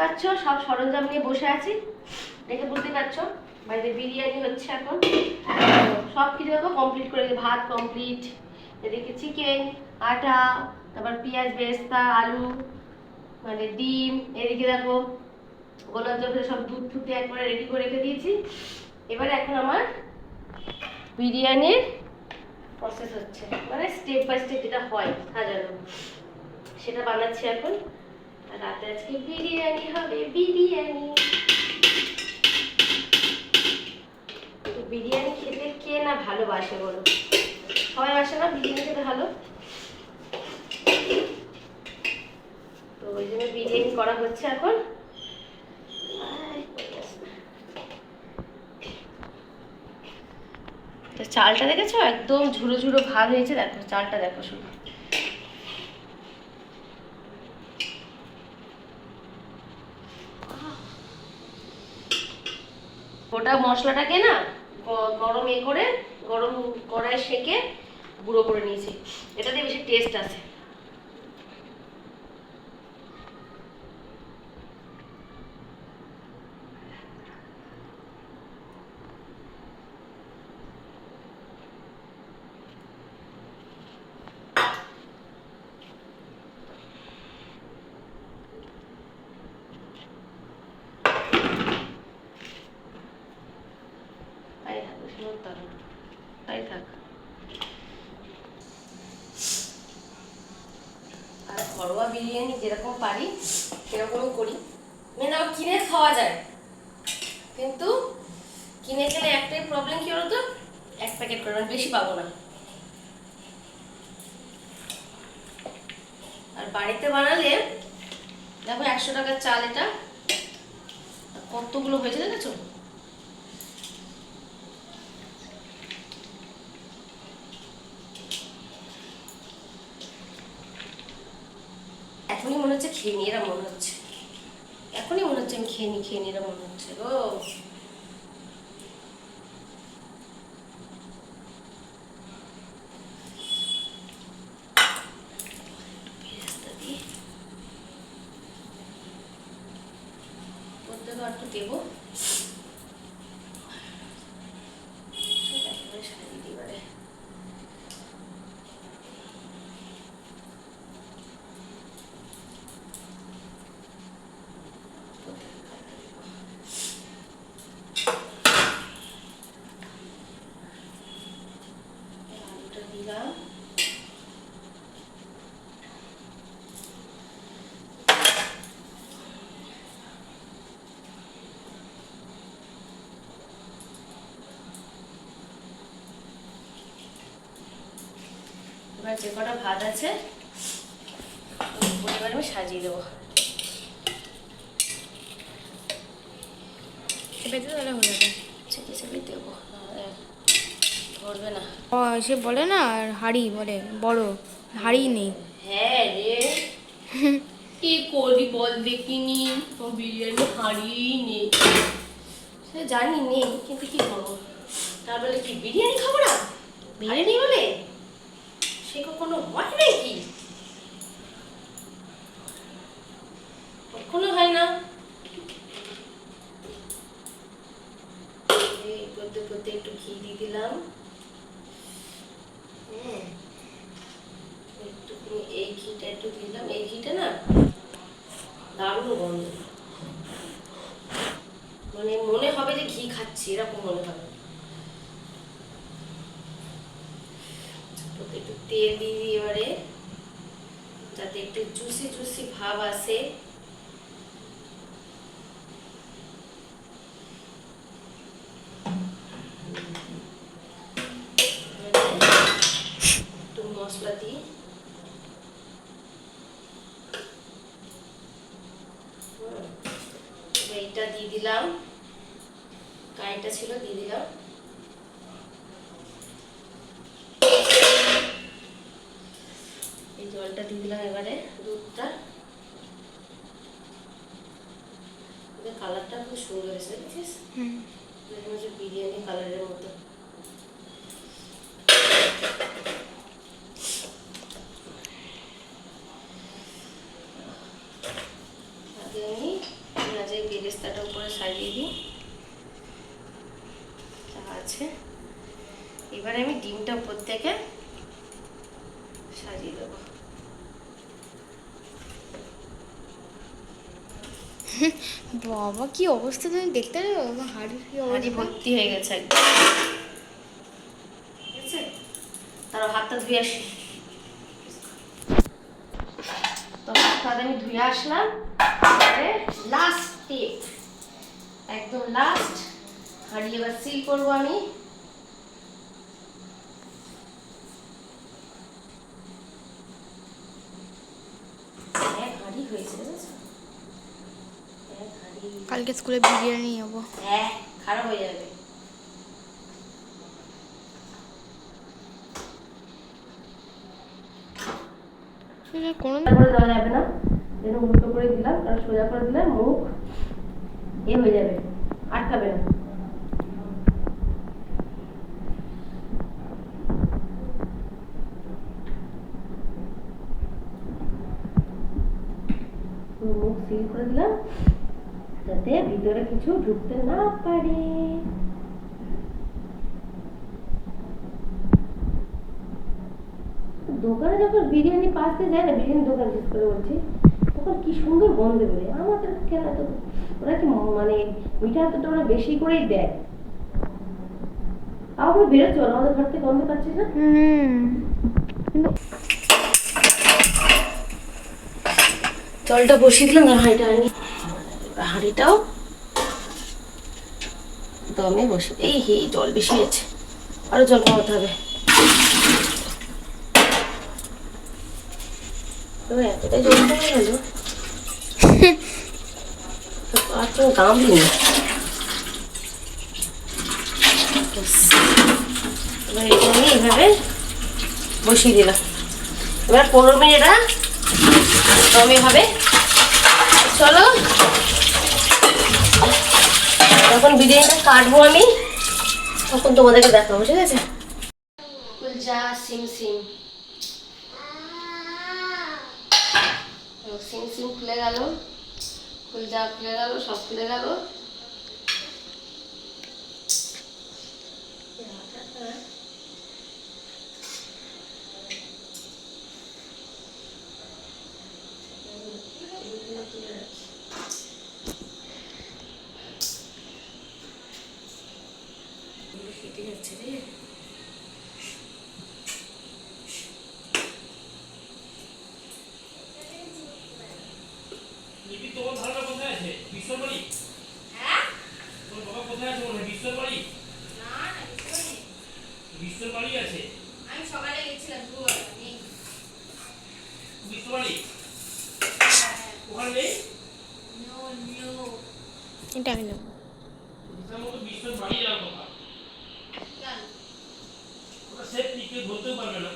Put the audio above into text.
পারছ সব সরঞ্জাম নিয়ে বসে আছি। দেখে বুঝতে পারছ বাড়িতে বিরিয়ানি হচ্ছে এখন। সব কিছু দেখো কমপ্লিট করে। ভাত কমপ্লিট এদিকে চিকেন আটা, তারপর পেঁয়াজ, বেরেস্তা, আলু মানে ডিম, এদিকে দেখো, গোলাপ জামুনের সব দুধ ফুটে একবারে রেডি করে রেখে দিয়েছি। এবার এখন আমার বিরিয়ানির প্রসেস হচ্ছে। মানে স্টেপ বাই স্টেপ যেটা হয়, সাজানো, সেটা বানাচ্ছি এখন। রাতে আজকে বিরিয়ানি হবে বিরিয়ানি বিরিয়ানি খেতে কে না ভালোবাসে বলো? সবাই বাসে না বিরিয়ানি খেতে ভালো? তো ওই জন্য বিরিয়ানি করা হচ্ছে এখন। চালটা দেখেছ? একদম ঝুড়ো ঝুড়ো ভাত হয়েছে। দেখো, চালটা দেখো শুধু। গোটা মশলাটাকে না গরম এ করে, গরম কড়াই সেকে গুঁড়ো করে নিয়েছি। এটাতে বেশি টেস্ট আছে তাই হবে না। তাই থাক। আর ঘরোয়া বিরিয়ানি যেরকম পারি, সেরকমই করি। মেন আবার কিনে খাওয়া যায়। কিন্তু কিনে গেলে একটাই প্রবলেম কি বলতো? এক প্যাকেট করে মানে বেশি পাবো না। আর বাড়িতে বানালে, দেখো একশো টাকার চাল এটা। কতগুলো হয়েছে দেখেছ? এখনই মনে হচ্ছে খেয়ে নিয়ে এরা মনে হচ্ছে। এখনই মনে হচ্ছে আমি খেয়ে নি খেয়ে নিয়ে এরা মনে হচ্ছে গো। দেবো একেবারে সাজিয়ে দিই এবারে। আলুটা দিলাম এবার যে কটা ভাত আছে এবার আমি সাজিয়ে দেবো। তাহলে হয়ে যাবে। চেপে চেপে দেবো। ধরবে না। ও সে বলে না হাড়ি বলে বড় হাড়ি নেই। হ্যাঁ রে। কি করবি বল দেখিনি ও বিরিয়ানি হারিয়েই নেই। সে জানি নেই কিন্তু কি করব? তার বলে কি বিরিয়ানি খাব না? বিরিয়ানি? বলে? সে কখনো হয় নাকি? কখনো হয় না। করতে করতে একটু ঘি দিয়ে দিলাম। হুম একটুখানি এই ঘিটা একটু দিলাম। এই ঘিটা না দারুণ গন্ধ। মানে মনে হবে যে ঘি খাচ্ছি, এরকম মনে হবে ওতে একটু তেল দিয়ে দিই যাতে একটু জুসি জুসি ভাব আসে। একটু মশলা দিই। দিয়ে দিলাম। কাইটা ছিল, দিয়ে দিলাম। জলটা দিয়ে দিলাম এবারে দুধটা। কালারটা খুব সুন্দর এসে দেখেছিস? বিরিয়ানি কালারের মতো। আগে উপরে দিই। তা আছে। এবার আমি ডিমটা উপর থেকে সাজিয়ে দেবো। বাবা, কি অবস্থা তুমি দেখতে হাঁড়ি ভর্তি হয়ে গেছে তারপর হাতটা ধুয়ে আসি। তো হাতটা আমি ধুয়ে আসলাম। লাস্ট স্টেপ একদম লাস্ট হাঁড়ি এবার সিল করব আমি। এক হাঁড়ি হয়েছে কালকে স্কুলে বিরিয়ানি যাব হ্যাঁ খারাপ হয়ে যাবে। কোনো করে দেওয়া যাবে না। যেন উল্টো করে দিলাম কারণ সোজা করে দিলে মুখ এ হয়ে যাবে আটকাবে না। মুখ সিল করে দিলাম। যাতে ভিতরে কিছু ঢুকতে না পারে। দোকানে যখন বিরিয়ানি পাশতে যায় না বিরিয়ানি দোকান শেষ করে বলছি তখন কি সুন্দর গন্ধ বেরোয়। আমাদের কেন এত ওরা কি মানে মিঠা এতটা ওরা বেশি করেই দেয়? তাও আমি বেরোচ্ছ আমাদের ঘর থেকে গন্ধ পাচ্ছিস না? জলটা বসিয়ে দিলাম না হাঁড়িটা আনি। হাঁড়িটাও। দমে বসে এই হে, জল বেশি আছে আরও জল কমাতে হবে। জল আর গামলি না ব্যাস। এবার এটা আমি বসিয়ে দিলাম। এবার পনেরো মিনিট দমে হবে। চলো। যখন বিরিয়ানিটা কাটবো আমি, তখন তোমাদেরকে দেখাবো, ঠিক আছে? কুলচা সিম সিম। সিম সিম খুলে খুলে সব খুলে কেটে যাচ্ছে রে লিপি তোমার ধারণা কোথায় আছে? বিশ্বর বাড়ি তোমার বাবা কোথায় আছে মনে হয়? বিশ্বর বাড়ি বিশ্বর বাড়ি আছে? আমি সকালে গেছিলাম দুপুরবেলা নেই। বিশ্ব বাড়ি ওখানে নেই? এটা আমি নেব। বিশ্বর বাড়ি যাওয়ার কথা ওটা সেফ কেউ ধরতেও পারবে না।